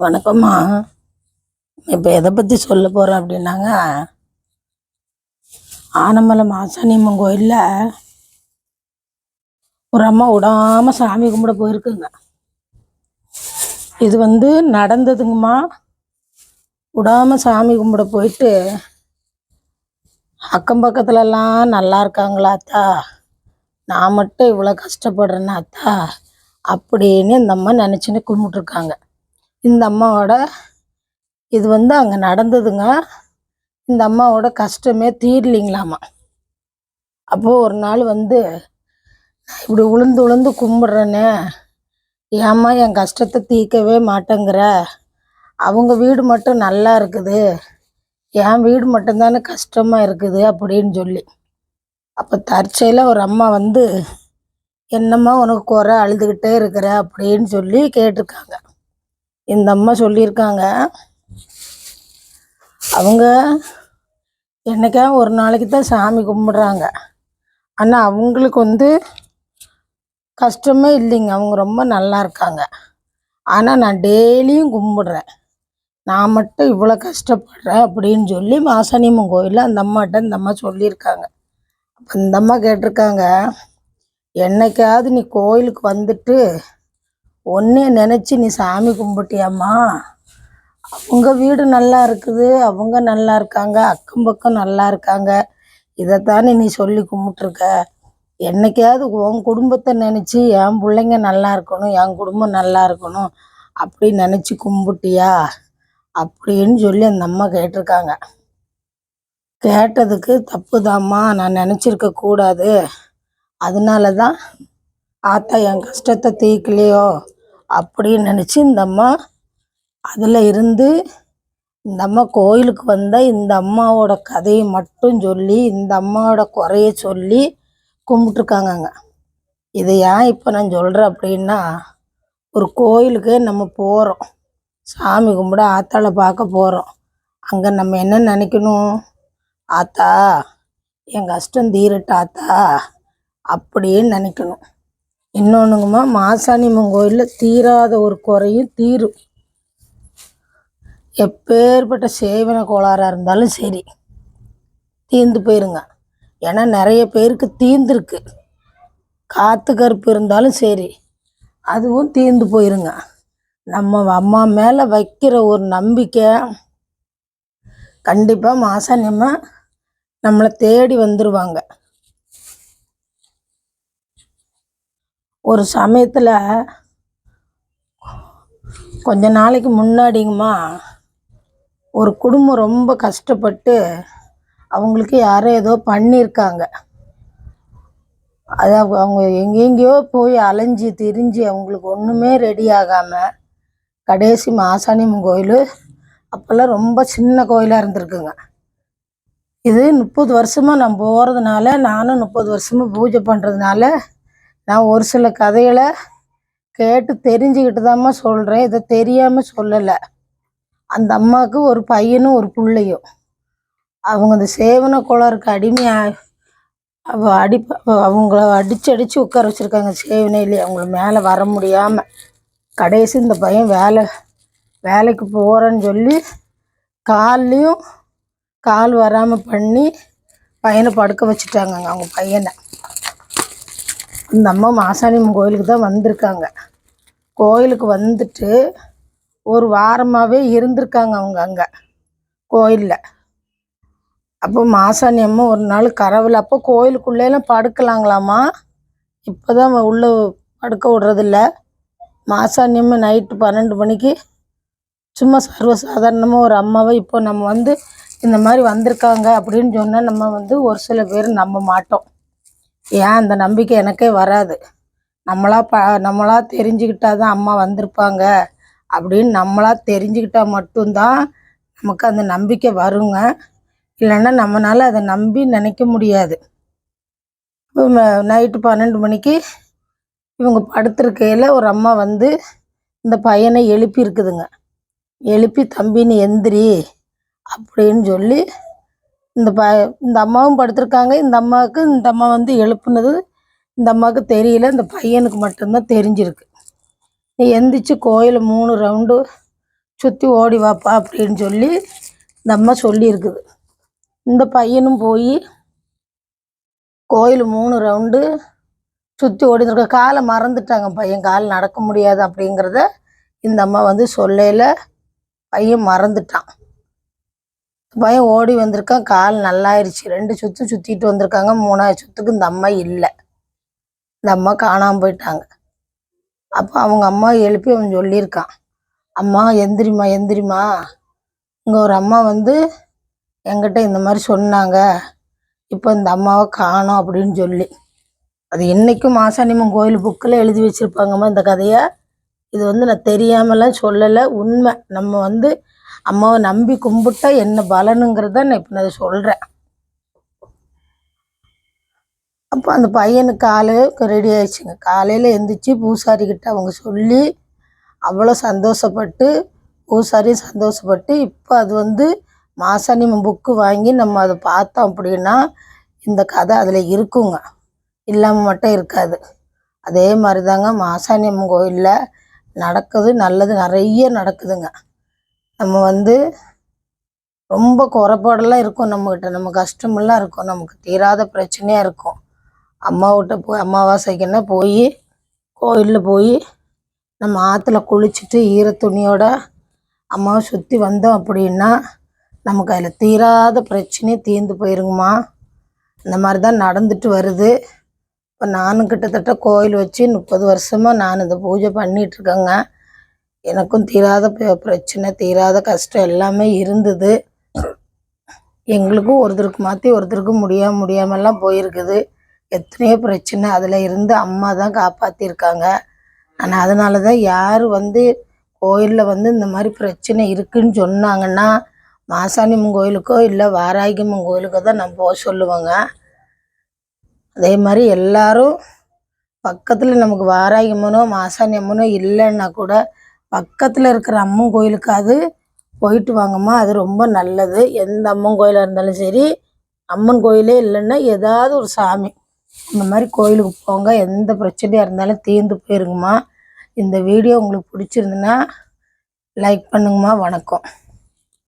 வணக்கம்மா. இப்போ எதை பற்றி சொல்ல போகிறேன் அப்படின்னாங்க ஆனமலை மாசாணியம்மன் கோயிலில் ஒரு அம்மா விடாமல் சாமி கும்பிட போயிருக்குங்க. இது வந்து நடந்ததுங்கம்மா. விடாமல் சாமி கும்பிட போயிட்டு அக்கம் பக்கத்துலலாம் நல்லா இருக்காங்களா அத்தா? நான் மட்டும் இவ்வளோ கஷ்டப்படுறேன்னா அத்தா? அப்படின்னு இந்த அம்மா நினச்சின்னு கும்பிட்ருக்காங்க இந்த அம்மாவோட இது வந்து அங்கே நடந்ததுங்க. இந்த அம்மாவோட கஷ்டமே தீரலிங்களாமா. அப்போது ஒரு நாள் வந்து இப்படி உளுந்து உளுந்து கும்பிட்றேனே. ஏம்மா என் கஷ்டத்தை தீர்க்கவே மாட்டேங்கிற? அவங்க வீடு மட்டும் நல்லா இருக்குது. என் வீடு மட்டும்தானே கஷ்டமாக இருக்குது அப்படின்னு சொல்லி. அப்போ தற்செயலாக ஒரு அம்மா வந்து என்னம்மா உனக்கு குறை அழுதுகிட்டே இருக்கிற? அப்படின்னு சொல்லி கேட்டிருக்காங்க. இந்த அம்மா சொல்லியிருக்காங்க? அவங்க என்னைக்கா ஒரு நாளைக்கு தான் சாமி கும்பிட்றாங்க. ஆனால் அவங்களுக்கு வந்து கஷ்டமே இல்லைங்க. அவங்க ரொம்ப நல்லா இருக்காங்க. ஆனால் நான் டெய்லியும் கும்பிட்றேன். நான் மட்டும் இவ்வளோ கஷ்டப்படுறேன் அப்படின்னு சொல்லி மாசாணியம்மன் கோயிலில் அந்த அம்மாட்ட இந்த அம்மா சொல்லியிருக்காங்க. அப்போ இந்த அம்மா கேட்டிருக்காங்க என்னைக்காவது நீ கோயிலுக்கு வந்துட்டு ஒன்னே நினச்சி நீ சாமி கும்பிட்டியாம்மா? அவங்க வீடு நல்லா இருக்குது அவங்க நல்லா இருக்காங்க அக்கம் பக்கம் நல்லா இருக்காங்க. இதைத்தானே நீ சொல்லி கும்பிட்ருக்க என்னைக்காவது உன் குடும்பத்தை நினச்சி என் பிள்ளைங்க நல்லா இருக்கணும் என் குடும்பம் நல்லா இருக்கணும் அப்படி நினச்சி கும்பிட்டியா? அப்படின்னு சொல்லி அந்த அம்மா கேட்டிருக்காங்க. கேட்டதுக்கு தப்புதாம்மா நான் நினச்சிருக்க கூடாது. அதனால தான் ஆத்தா என் கஷ்டத்தை தீர்க்கலையோ? அப்படின்னு நினச்சி இந்த அம்மா அதில் இருந்து இந்த அம்மா கோயிலுக்கு வந்தால் இந்த அம்மாவோட கதையை மட்டும் சொல்லி இந்த அம்மாவோட குறைய சொல்லி கும்பிட்ருக்காங்கங்க இதை ஏன் இப்போ நான் சொல்கிறேன் அப்படின்னா ஒரு கோயிலுக்கு நம்ம போகிறோம் சாமி கும்பிட ஆத்தாளை பார்க்க போகிறோம் அங்கே நம்ம என்ன நினைக்கணும்? ஆத்தா என் கஷ்டம் தீரட்டாத்தா அப்படின்னு நினைக்கணும். இன்னொன்றுங்கம்மா மாசாணியம்மன் கோயிலில் தீராத ஒரு குறையும் தீரும். எப்பேற்பட்ட சேவன கோளாறாக இருந்தாலும் சரி தீர்ந்து போயிருங்க. ஏன்னா நிறைய பேருக்கு தீர்ந்துருக்கு காற்று கருப்பு இருந்தாலும் சரி அதுவும் தீர்ந்து போயிருங்க. நம்ம அம்மா மேலே வைக்கிற ஒரு நம்பிக்கை கண்டிப்பாக மாசாணியம்மா நம்மளை தேடி வந்துடுவாங்க ஒரு சமயத்தில் கொஞ்ச நாளைக்கு முன்னாடிங்கம்மா ஒரு குடும்பம் ரொம்ப கஷ்டப்பட்டு அவங்களுக்கு யாரோ ஏதோ பண்ணியிருக்காங்க அது அவங்க எங்கெங்கேயோ போய் அலைஞ்சு திரிஞ்சு அவங்களுக்கு ஒன்றுமே ரெடி ஆகாமல் கடைசி மாசாணியம்மன் கோயில் அப்போல்லாம் ரொம்ப சின்ன கோயிலாக இருந்திருக்குங்க. இது முப்பது வருஷமாக நான் போகிறதுனால நானும் முப்பது வருஷமாக பூஜை பண்ணுறதுனால நான் ஒரு சில கதைகளை கேட்டு தெரிஞ்சுக்கிட்டு தாம்மா சொல்கிறேன் இதை தெரியாமல் சொல்லலை. அந்த அம்மாவுக்கு ஒரு பையனும் ஒரு பிள்ளையும். அவங்க அந்த சேவன குளருக்கு அடிமையாக அவ அடி அவங்கள அடிச்சு அடித்து உட்கார வச்சுருக்காங்க சேவனையிலே. அவங்கள மேலே வர முடியாமல் கடைசி இந்த பையன் வேலை வேலைக்கு போகிறேன்னு சொல்லி கால்லையும் கால் வராமல் பண்ணி பையனை படுக்க வச்சுட்டாங்கங்க அவங்க பையனை. இந்த அம்மா மாசாணியம் கோயிலுக்கு தான் வந்திருக்காங்க. கோயிலுக்கு வந்துட்டு ஒரு வாரமாகவே இருந்திருக்காங்க அவங்க அங்கே கோயிலில். அப்போ மாசாணி அம்மா ஒரு நாள் கரவில் அப்போ கோயிலுக்குள்ளேலாம் படுக்கலாங்களாம்மா? இப்போ தான் உள்ளே படுக்க விடுறதில்ல. மாசாணி அம்மா நைட்டு பன்னெண்டு மணிக்கு சும்மா சர்வசாதாரணமாக ஒரு அம்மாவை இப்போ நம்ம வந்து இந்த மாதிரி வந்திருக்காங்க அப்படின்னு சொன்னால் நம்ம வந்து ஒரு சில பேர் நம்ப மாட்டோம். ஏன் அந்த நம்பிக்கை எனக்கே வராது. நம்மளா ப நம்மளா தெரிஞ்சுக்கிட்டா தான் அம்மா வந்திருப்பாங்க. அப்படின்னு நம்மளா தெரிஞ்சுக்கிட்டா மட்டும்தான் நமக்கு அந்த நம்பிக்கை வருங்க. இல்லைன்னா நம்மளால் அதை நம்பி நினைக்க முடியாது. நைட்டு பன்னெண்டு மணிக்கு இவங்க படுத்திருக்கையில் ஒரு அம்மா வந்து இந்த பையனை எழுப்பி இருக்குதுங்க எழுப்பி தம்பின்னு எந்திரி அப்படின்னு சொல்லி இந்த ப இந்த அம்மாவும் படுத்திருக்காங்க. இந்த அம்மாவுக்கு இந்த அம்மா வந்து எழுப்புனது இந்த அம்மாவுக்கு தெரியல. இந்த பையனுக்கு மட்டும்தான் தெரிஞ்சிருக்கு. நீ எந்திரிச்சு கோயிலை மூணு ரவுண்டு சுற்றி ஓடி வாப்பா அப்படின்னு சொல்லி இந்த அம்மா சொல்லியிருக்குது. இந்த பையனும் போய் கோயில் மூணு ரவுண்டு சுற்றி ஓடி இருக்க காலை மறந்துட்டாங்க பையன். கால் நடக்க முடியாது அப்படிங்கிறத இந்த அம்மா வந்து சொல்லையில் பையன் மறந்துட்டான். பையன் ஓடி வந்திருக்கான் கால் நல்லாயிருச்சு. ரெண்டு சுற்று சுற்றிட்டு வந்திருக்காங்க. மூணாவது சுற்றுக்கு இந்த அம்மா இல்லை. இந்த அம்மா காணாமல் போயிட்டாங்க. அப்போ அவங்க அம்மா எழுப்பி அவன் சொல்லியிருக்கான் அம்மா எந்திரிம்மா எந்திரிம்மா. இங்கே ஒரு அம்மா வந்து என்கிட்ட இந்த மாதிரி சொன்னாங்க. இப்போ இந்த அம்மாவை காணோம் அப்படின்னு சொல்லி. அது என்றைக்கும் மாசாணிமன் கோயில் புக்கில் எழுதி வச்சுருப்பாங்கம்மா இந்த கதையை. இது வந்து நான் தெரியாமலாம் சொல்லலை. உண்மை. நம்ம வந்து அம்மாவை நம்பி கும்பிட்டா என்ன பலனுங்கிறத நான் இப்போ நான் சொல்கிறேன் அப்போ அந்த பையனுக்கு காலையில் ரெடி ஆயிடுச்சுங்க. காலையில் எழுந்திரிச்சு பூசாரிக்கிட்ட அவங்க சொல்லி அவ்வளோ சந்தோஷப்பட்டு பூசாரியும் சந்தோஷப்பட்டு இப்போ அது வந்து மாசாணியம்மன் புக்கு வாங்கி நம்ம அதை பார்த்தோம் அப்படின்னா இந்த கதை அதில் இருக்குங்க. இல்லாமல் மட்டும் இருக்காது. அதே மாதிரி தாங்க மாசாணியம்மன் கோயிலில் நடக்குது நல்லது நிறைய நடக்குதுங்க. நம்ம வந்து ரொம்ப குறைபாடெல்லாம் இருக்கும் நம்மக்கிட்ட நம்ம கஷ்டமெல்லாம் இருக்கும். நமக்கு தீராத பிரச்சனையாக இருக்கும். அம்மாவிட்ட போய் அமாவாசைக்குன்னா போய் கோயிலில் போய் நம்ம ஆற்றுல குளிச்சுட்டு ஈர துணியோட அம்மாவை சுற்றி வந்தோம் அப்படின்னா நமக்கு அதில் தீராத பிரச்சனையே தீர்ந்து போயிருங்கம்மா. இந்த மாதிரி தான் நடந்துட்டு வருது. இப்போ நானும் கிட்டத்தட்ட கோயில் வச்சு முப்பது வருஷமாக நான் இந்த பூஜை பண்ணிகிட்ருக்கேங்க எனக்கும் தீராத பிரச்சனை தீராத கஷ்டம் எல்லாமே இருந்தது. எங்களுக்கும் ஒருத்தருக்கு மாற்றி ஒருத்தருக்கு முடியாம முடியாமலாம் போயிருக்குது. எத்தனையோ பிரச்சனை அதில் இருந்து அம்மா தான் காப்பாற்றிருக்காங்க ஆனால் அதனால தான் யார் வந்து கோயிலில் வந்து இந்த மாதிரி பிரச்சனை இருக்குன்னு சொன்னாங்கன்னா மாசாணியம்மன் கோயிலுக்கோ இல்லை வாராகியம்மன் கோயிலுக்கோ தான் நம்ம போக சொல்லுவோங்க. அதே மாதிரி எல்லாரும் பக்கத்தில் நமக்கு வாராகியம்மனோ மாசாணியம்மனோ இல்லைன்னா கூட பக்கத்தில் இருக்கிற அம்மன் கோயிலுக்காவது போயிட்டு வாங்கம்மா அது ரொம்ப நல்லது. எந்த அம்மன் கோயிலாக இருந்தாலும் சரி அம்மன் கோயிலே இல்லைன்னா ஏதாவது ஒரு சாமி. இந்த மாதிரி கோயிலுக்கு போங்க எந்த பிரச்சனையாக இருந்தாலும் தீர்ந்து போயிருங்கம்மா. இந்த வீடியோ உங்களுக்கு பிடிச்சிருந்துன்னா லைக் பண்ணுங்கம்மா. வணக்கம்.